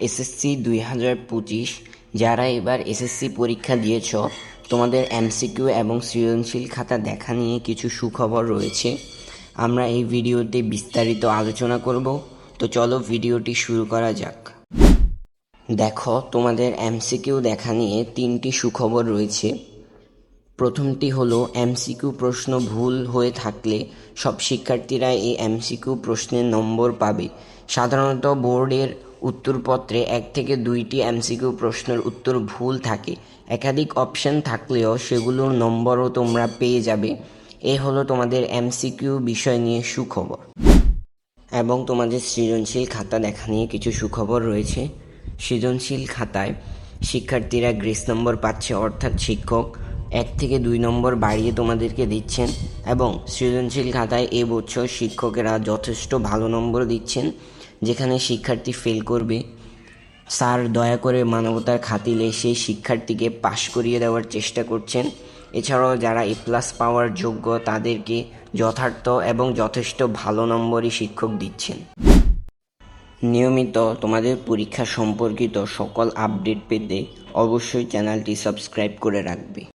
SSC দুই হাজার পঁচিশ, যারা এবার এসএসসি পরীক্ষা দিয়েছ, তোমাদের এমসিকিউ এবং সৃজনশীল খাতা দেখা নিয়ে কিছু সুখবর রয়েছে। আমরা এই ভিডিওতে বিস্তারিত আলোচনা করব। তো চলো ভিডিওটি শুরু করা যাক। দেখো, তোমাদের এমসিকিউ দেখা নিয়ে তিনটি সুখবর রয়েছে। প্রথমটি হলো, এমসিকিউ প্রশ্ন ভুল হয়ে থাকলে সব শিক্ষার্থীরা এই এমসিকিউ প্রশ্নের নম্বর পাবে। সাধারণত বোর্ডের উত্তরপত্রে এক থেকে দুইটি এমসিকিউ প্রশ্নের উত্তর ভুল থাকে। একাধিক অপশন থাকলেও সেগুলোর নম্বরও তোমরা পেয়ে যাবে। এ হলো তোমাদের এমসিকিউ বিষয় নিয়ে সুখবর। এবং তোমাদের সৃজনশীল খাতা দেখা নিয়ে কিছু সুখবর রয়েছে। সৃজনশীল খাতায় শিক্ষার্থীরা গ্রেস নম্বর পাচ্ছে অর্থাৎ শিক্ষক। এক থেকে দুই নম্বর বাড়িয়ে তোমাদেরকে দিচ্ছেন। এবং সৃজনশীল খাতায় এবছর শিক্ষকেরা যথেষ্ট ভালো নম্বর দিচ্ছেন। যেখানে শিক্ষার্থী ফেল করবে, স্যার দয়া করে মানবতার খাতিলে সেই শিক্ষার্থীকে পাশ করিয়ে দেওয়ার চেষ্টা করছেন। এছাড়াও যারা এ প্লাস পাওয়ার যোগ্য, তাদেরকে যথার্থ এবং যথেষ্ট ভালো নম্বরই শিক্ষক দিচ্ছেন। নিয়মিত তোমাদের পরীক্ষা সম্পর্কিত সকল আপডেট পেতে অবশ্যই চ্যানেলটি সাবস্ক্রাইব করে রাখবে।